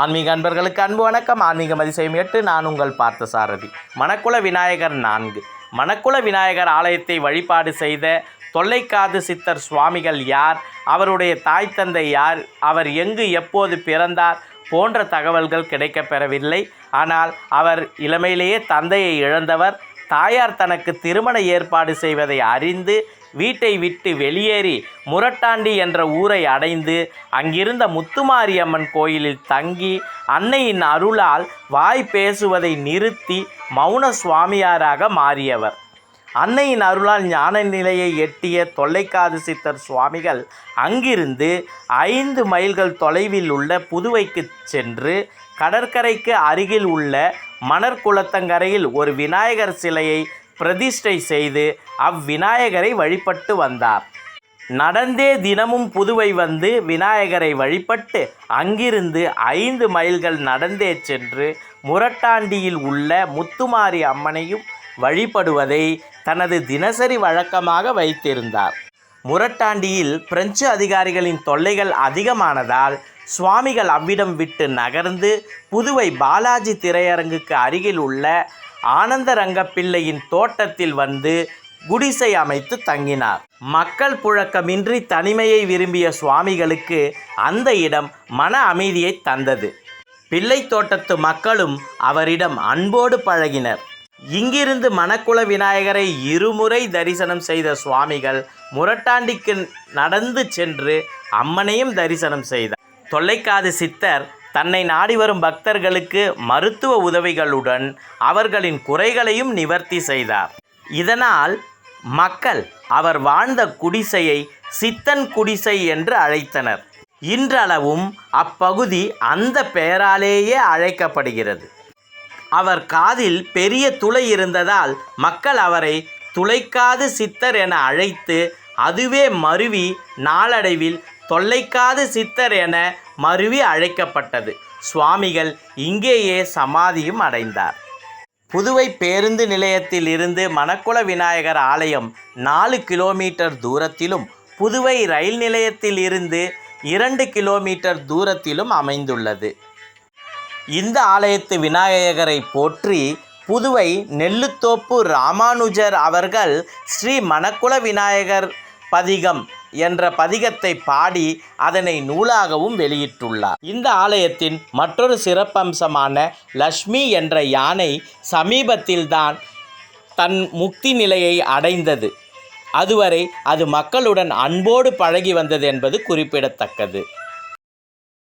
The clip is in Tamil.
ஆன்மீக அன்பர்களுக்கு அன்பு வணக்கம். ஆன்மீக மதிசயம் எட்டு நான் உங்கள் பார்த்த சாரதி. மணக்குள விநாயகர் நான்கு. மணக்குள விநாயகர் ஆலயத்தை வழிபாடு செய்த தொல்லைக்காது சித்தர் சுவாமிகள் யார்? அவருடைய தாய் தந்தை யார்? அவர் எங்கு எப்போது பிறந்தார்? போன்ற தகவல்கள் கிடைக்கப்பெறவில்லை. ஆனால் அவர் இளமையிலேயே தந்தையை இழந்தவர். தாயார் தனக்கு திருமண ஏற்பாடு செய்வதை அறிந்து வீட்டை விட்டு வெளியேறி முரட்டாண்டி என்ற ஊரை அடைந்து அங்கிருந்த முத்துமாரியம்மன் கோயிலில் தங்கி அன்னையின் அருளால் வாய் பேசுவதை நிறுத்தி மௌன சுவாமியாராக மாறியவர். அன்னையின் அருளால் ஞான நிலையை எட்டிய தொல்லைக்காது சித்தர் சுவாமிகள் அங்கிருந்து ஐந்து மைல்கள் தொலைவில் உள்ள புதுவைக்கு சென்று கடற்கரைக்கு அருகில் உள்ள மணற்குளத்தங்கரையில் ஒரு விநாயகர் சிலையை பிரதிஷ்டை செய்து அவ்விநாயகரை வழிபட்டு வந்தார். நடந்தே தினமும் புதுவை வந்து விநாயகரை வழிபட்டு அங்கிருந்து ஐந்து மைல்கள் நடந்தே சென்று முரட்டாண்டியில் உள்ள முத்துமாரி அம்மனையும் வழிபடுவதை தனது தினசரி வழக்கமாக வைத்திருந்தார். முரட்டாண்டியில் பிரெஞ்சு அதிகாரிகளின் தொல்லைகள் அதிகமானதால் சுவாமிகள் அவ்விடம் விட்டு நகர்ந்து புதுவை பாலாஜி திரையரங்குக்கு அருகில் உள்ள ஆனந்தரங்கப்பிள்ளையின் தோட்டத்தில் வந்து குடிசை அமைத்து தங்கினார். மக்கள் புழக்கமின்றி தனிமையை விரும்பிய சுவாமிகளுக்கு அந்த இடம் மன அமைதியை தந்தது. பிள்ளை தோட்டத்து மக்களும் அவரிடம் அன்போடு பழகினர். இங்கிருந்து மணக்குள விநாயகரை இருமுறை தரிசனம் செய்த சுவாமிகள் முரட்டாண்டிக்கு நடந்து சென்று அம்மனையும் தரிசனம் செய்தார். தொல்லைக்காது சித்தர் தன்னை நாடி வரும் பக்தர்களுக்கு மருத்துவ உதவிகளுடன் அவர்களின் குறைகளையும் நிவர்த்தி செய்தார். இதனால் மக்கள் அவர் வாழ்ந்த குடிசையை சித்தன் குடிசை என்று அழைத்தனர். இன்றளவும் அப்பகுதி அந்த பெயராலேயே அழைக்கப்படுகிறது. அவர் காதில் பெரிய துளை இருந்ததால் மக்கள் அவரை துளைக்காது சித்தர் என அழைத்து அதுவே மருவி நாளடைவில் தொல்லைக்காது சித்தர் என மருவி அழைக்கப்பட்டது. சுவாமிகள் இங்கேயே சமாதியும் அடைந்தார். புதுவை பேருந்து நிலையத்தில் இருந்து மணக்குள விநாயகர் ஆலயம் நாலு கிலோமீட்டர் தூரத்திலும் புதுவை ரயில் நிலையத்தில் இருந்து இரண்டு கிலோமீட்டர் தூரத்திலும் அமைந்துள்ளது. இந்த ஆலயத்து விநாயகரை போற்றி புதுவை நெல்லுத்தோப்பு ராமானுஜர் அவர்கள் ஸ்ரீ மணக்குள விநாயகர் பதிகம் என்ற பதிகத்தை பாடி அதனை நூலாகவும் வெளியிட்டுள்ளார். இந்த ஆலயத்தின் மற்றொரு சிறப்பம்சமான லக்ஷ்மி என்ற யானை சமீபத்தில்தான் தன் முக்தி நிலையை அடைந்தது. அதுவரை அது மக்களுடன் அன்போடு பழகி வந்தது என்பது குறிப்பிடத்தக்கது.